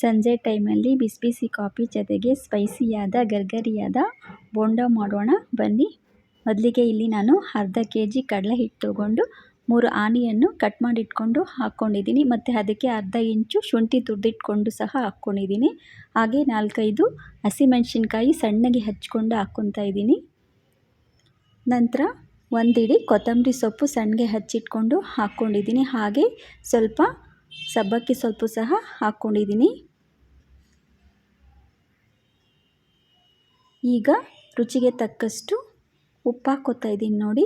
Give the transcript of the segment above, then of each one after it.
ಸಂಜೆ ಟೈಮಲ್ಲಿ ಬಿಸಿ ಬಿಸಿ ಕಾಫಿ ಜೊತೆಗೆ ಸ್ಪೈಸಿಯಾದ, ಗರ್ಗರಿಯಾದ ಬೋಂಡ ಮಾಡೋಣ, ಬನ್ನಿ. ಮೊದಲಿಗೆ ಇಲ್ಲಿ ನಾನು ಅರ್ಧ ಕೆ ಜಿ ಕಡಲೆ ಹಿಟ್ಟು ತೊಗೊಂಡು ಮೂರು ಆನಿಯನ್ನು ಕಟ್ ಮಾಡಿಟ್ಕೊಂಡು ಹಾಕ್ಕೊಂಡಿದ್ದೀನಿ. ಮತ್ತು ಅದಕ್ಕೆ ಅರ್ಧ ಇಂಚು ಶುಂಠಿ ತುರಿದಿಟ್ಕೊಂಡು ಸಹ ಹಾಕ್ಕೊಂಡಿದ್ದೀನಿ. ಹಾಗೆ ನಾಲ್ಕೈದು ಹಸಿಮೆಣಸಿನ್ಕಾಯಿ ಸಣ್ಣಗೆ ಹಚ್ಕೊಂಡು ಹಾಕ್ಕೊತಾ ಇದ್ದೀನಿ. ನಂತರ ಒಂದಿಡಿ ಕೊತ್ತಂಬರಿ ಸೊಪ್ಪು ಸಣ್ಣಗೆ ಹಚ್ಚಿಟ್ಕೊಂಡು ಹಾಕ್ಕೊಂಡಿದ್ದೀನಿ. ಹಾಗೆ ಸ್ವಲ್ಪ ಸಬ್ಬಕ್ಕಿ ಸ್ವಲ್ಪ ಸಹ ಹಾಕ್ಕೊಂಡಿದ್ದೀನಿ. ಈಗ ರುಚಿಗೆ ತಕ್ಕಷ್ಟು ಉಪ್ಪು ಹಾಕೋತಾ ಇದ್ದೀನಿ ನೋಡಿ.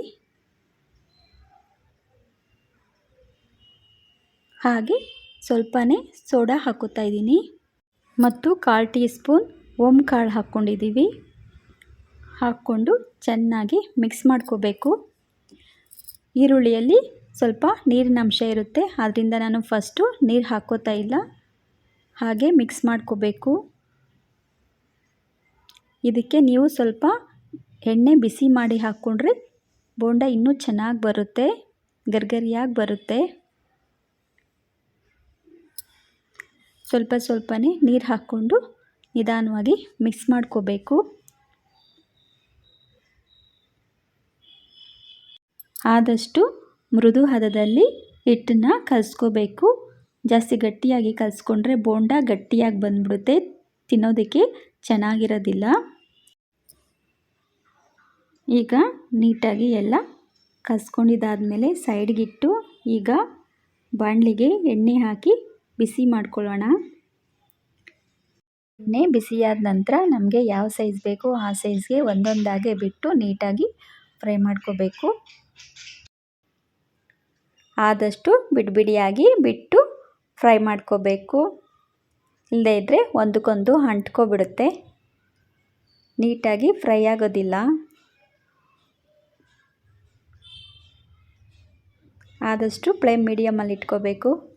ಹಾಗೆ ಸ್ವಲ್ಪನೇ ಸೋಡಾ ಹಾಕೋತಾ ಇದ್ದೀನಿ. ಮತ್ತು ಕಾಲು ಟೀ ಸ್ಪೂನ್ ಓಮ್ ಕಾಳು ಹಾಕ್ಕೊಂಡಿದ್ದೀವಿ. ಹಾಕ್ಕೊಂಡು ಚೆನ್ನಾಗಿ ಮಿಕ್ಸ್ ಮಾಡ್ಕೋಬೇಕು. ಈರುಳ್ಳಿಯಲ್ಲಿ ಸ್ವಲ್ಪ ನೀರಿನ ಅಂಶ ಇರುತ್ತೆ. ಆದ್ದರಿಂದ ನಾನು ಫಸ್ಟು ನೀರು ಹಾಕೋತಾ ಇಲ್ಲ. ಹಾಗೆ ಮಿಕ್ಸ್ ಮಾಡ್ಕೋಬೇಕು. ಇದಕ್ಕೆ ನೀವು ಸ್ವಲ್ಪ ಎಣ್ಣೆ ಬಿಸಿ ಮಾಡಿ ಹಾಕ್ಕೊಂಡ್ರೆ ಬೋಂಡ ಇನ್ನೂ ಚೆನ್ನಾಗಿ ಬರುತ್ತೆ. ಗರ್ಗರಿಯಾಗಿ ಬರುತ್ತೆ. ಸ್ವಲ್ಪ ಸ್ವಲ್ಪನೇ ನೀರು ಹಾಕ್ಕೊಂಡು ನಿಧಾನವಾಗಿ ಮಿಕ್ಸ್ ಮಾಡ್ಕೋಬೇಕು. ಆದಷ್ಟು ಮೃದು ಹದದಲ್ಲಿ ಹಿಟ್ಟನ್ನ ಕಲಸ್ಕೋಬೇಕು. ಜಾಸ್ತಿ ಗಟ್ಟಿಯಾಗಿ ಕಲಸ್ಕೊಂಡ್ರೆ ಬೋಂಡ ಗಟ್ಟಿಯಾಗಿ ಬಂದ್ಬಿಡುತ್ತೆ. ತಿನ್ನೋದಕ್ಕೆ ಚೆನ್ನಾಗಿರೋದಿಲ್ಲ. ಈಗ ನೀಟಾಗಿ ಎಲ್ಲ ಕಲಿಸ್ಕೊಂಡಿದ್ದಾದಮೇಲೆ ಸೈಡ್ಗಿಟ್ಟು ಈಗ ಬಾಣಲಿಗೆ ಎಣ್ಣೆ ಹಾಕಿ ಬಿಸಿ ಮಾಡ್ಕೊಳ್ಳೋಣ. ಎಣ್ಣೆ ಬಿಸಿಯಾದ ನಂತರ ನಮಗೆ ಯಾವ ಸೈಜ್ ಬೇಕೋ ಆ ಸೈಜ್ಗೆ ಒಂದೊಂದಾಗೆ ಬಿಟ್ಟು ನೀಟಾಗಿ ಫ್ರೈ ಮಾಡ್ಕೋಬೇಕು. ಆದಷ್ಟು ಬಿಡಿಬಿಡಿಯಾಗಿ ಬಿಟ್ಟು ಫ್ರೈ ಮಾಡ್ಕೋಬೇಕು. ಇಲ್ಲದೇ ಇದ್ದರೆ ಒಂದಕ್ಕೊಂದು ಅಂಟ್ಕೊಬಿಡುತ್ತೆ. ನೀಟಾಗಿ ಫ್ರೈ ಆಗೋದಿಲ್ಲ. ಆದಷ್ಟು ಫ್ಲೇಮ್ ಮೀಡಿಯಮಲ್ಲಿ ಇಟ್ಕೋಬೇಕು.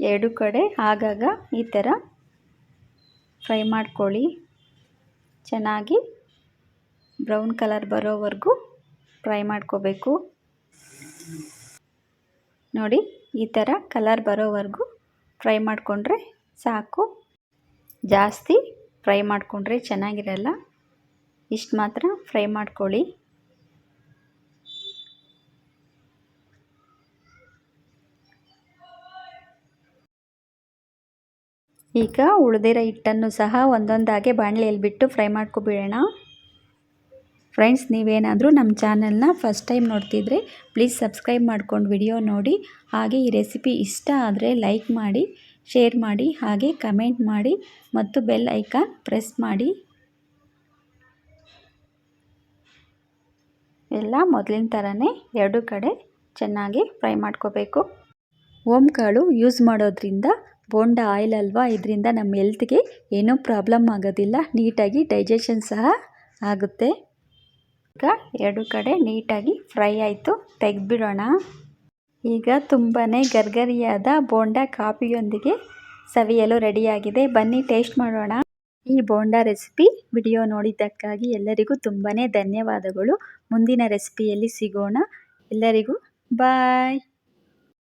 ಎರಡು ಕಡೆ ಆಗಾಗ ಈ ಥರ ಫ್ರೈ ಮಾಡ್ಕೊಳ್ಳಿ. ಚೆನ್ನಾಗಿ ಬ್ರೌನ್ ಕಲರ್ ಬರೋವರೆಗೂ ಫ್ರೈ ಮಾಡ್ಕೋಬೇಕು. ನೋಡಿ, ಈ ಥರ ಕಲರ್ ಬರೋವರೆಗೂ ಫ್ರೈ ಮಾಡಿಕೊಂಡ್ರೆ ಸಾಕು. ಜಾಸ್ತಿ ಫ್ರೈ ಮಾಡಿಕೊಂಡ್ರೆ ಚೆನ್ನಾಗಿರಲ್ಲ. ಇಷ್ಟು ಮಾತ್ರ ಫ್ರೈ ಮಾಡ್ಕೊಳ್ಳಿ. ಈಗ ಉಳಿದಿರೋ ಹಿಟ್ಟನ್ನು ಸಹ ಒಂದೊಂದಾಗೆ ಬಾಣಲೆಯಲ್ಲಿ ಬಿಟ್ಟು ಫ್ರೈ ಮಾಡ್ಕೊಬಿಡೋಣ. ಫ್ರೆಂಡ್ಸ್ ನೀವೇನಾದರೂ ನಮ್ಮ ಚಾನಲ್ನ ಫಸ್ಟ್ ಟೈಮ್ ನೋಡ್ತಿದ್ರೆ ಪ್ಲೀಸ್ ಸಬ್ಸ್ಕ್ರೈಬ್ ಮಾಡ್ಕೊಂಡು ವಿಡಿಯೋ ನೋಡಿ. ಹಾಗೆ ಈ ರೆಸಿಪಿ ಇಷ್ಟ ಆದರೆ ಲೈಕ್ ಮಾಡಿ ಶೇರ್ ಮಾಡಿ, ಹಾಗೆ ಕಮೆಂಟ್ ಮಾಡಿ ಮತ್ತು ಬೆಲ್ ಐಕಾನ್ ಪ್ರೆಸ್ ಮಾಡಿ. ಎಲ್ಲ ಮೊದಲಿನ ಥರನೇ ಎರಡು ಕಡೆ ಚೆನ್ನಾಗಿ ಫ್ರೈ ಮಾಡ್ಕೋಬೇಕು. ಓಮ್ ಕಾಳು ಯೂಸ್ ಮಾಡೋದ್ರಿಂದ ಬೋಂಡ ಆಯಿಲ್ ಅಲ್ವಾ? ಇದರಿಂದ ನಮ್ಮ ಹೆಲ್ತ್ಗೆ ಏನೂ ಪ್ರಾಬ್ಲಮ್ ಆಗೋದಿಲ್ಲ. ನೀಟಾಗಿ ಡೈಜೆಷನ್ ಸಹ ಆಗುತ್ತೆ. ಈಗ ಎರಡು ಕಡೆ ನೀಟಾಗಿ ಫ್ರೈ ಆಯಿತು. ತೆಗೆದ್ಬಿಡೋಣ. ಈಗ ತುಂಬಾ ಗರ್ಗರಿಯಾದ ಬೋಂಡ ಕಾಫಿಯೊಂದಿಗೆ ಸವಿಯಲು ರೆಡಿಯಾಗಿದೆ. ಬನ್ನಿ, ಟೇಸ್ಟ್ ಮಾಡೋಣ. ಈ ಬೋಂಡ ರೆಸಿಪಿ ವಿಡಿಯೋ ನೋಡಿದ್ದಕ್ಕಾಗಿ ಎಲ್ಲರಿಗೂ ತುಂಬಾ ಧನ್ಯವಾದಗಳು. ಮುಂದಿನ ರೆಸಿಪಿಯಲ್ಲಿ ಸಿಗೋಣ. ಎಲ್ಲರಿಗೂ ಬಾಯ್.